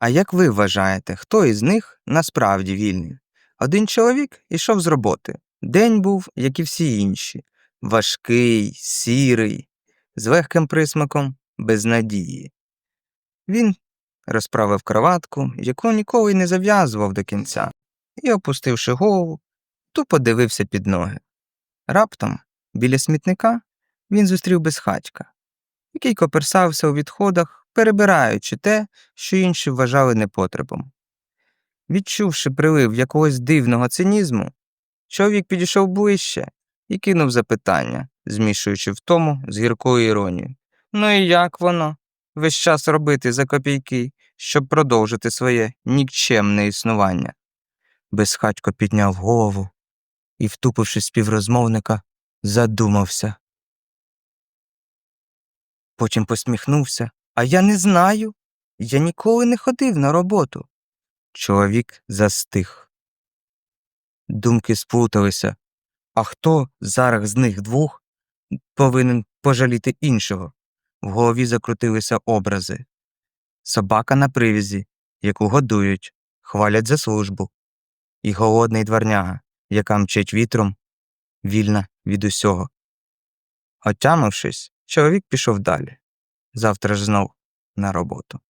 А як ви вважаєте, хто із них насправді вільний? Один чоловік ішов з роботи. День був, як і всі інші, важкий, сірий, з легким присмаком безнадії. Він розправив кроватку, яку ніколи й не зав'язував до кінця, і, опустивши голову, тупо дивився під ноги. Раптом, біля смітника, він зустрів безхатька, який коперсався у відходах, перебираючи те, що інші вважали непотребом. Відчувши прилив якогось дивного цинізму, чоловік підійшов ближче і кинув запитання, змішуючи втому з гіркою іронією. Ну і як воно? Весь час робити за копійки, щоб продовжити своє нікчемне існування. Безхатько підняв голову і, втупивши співрозмовника, задумався. Потім посміхнувся. А я не знаю. Я ніколи не ходив на роботу. Чоловік застиг. Думки сплуталися. А хто зараз з них двох повинен пожаліти іншого? В голові закрутилися образи. Собака на привізі, яку годують, хвалять за службу, і голодний дворняга, яка мчить вітром, вільна від усього. Отямившись, чоловік пішов далі. Завтра ж знов на роботу.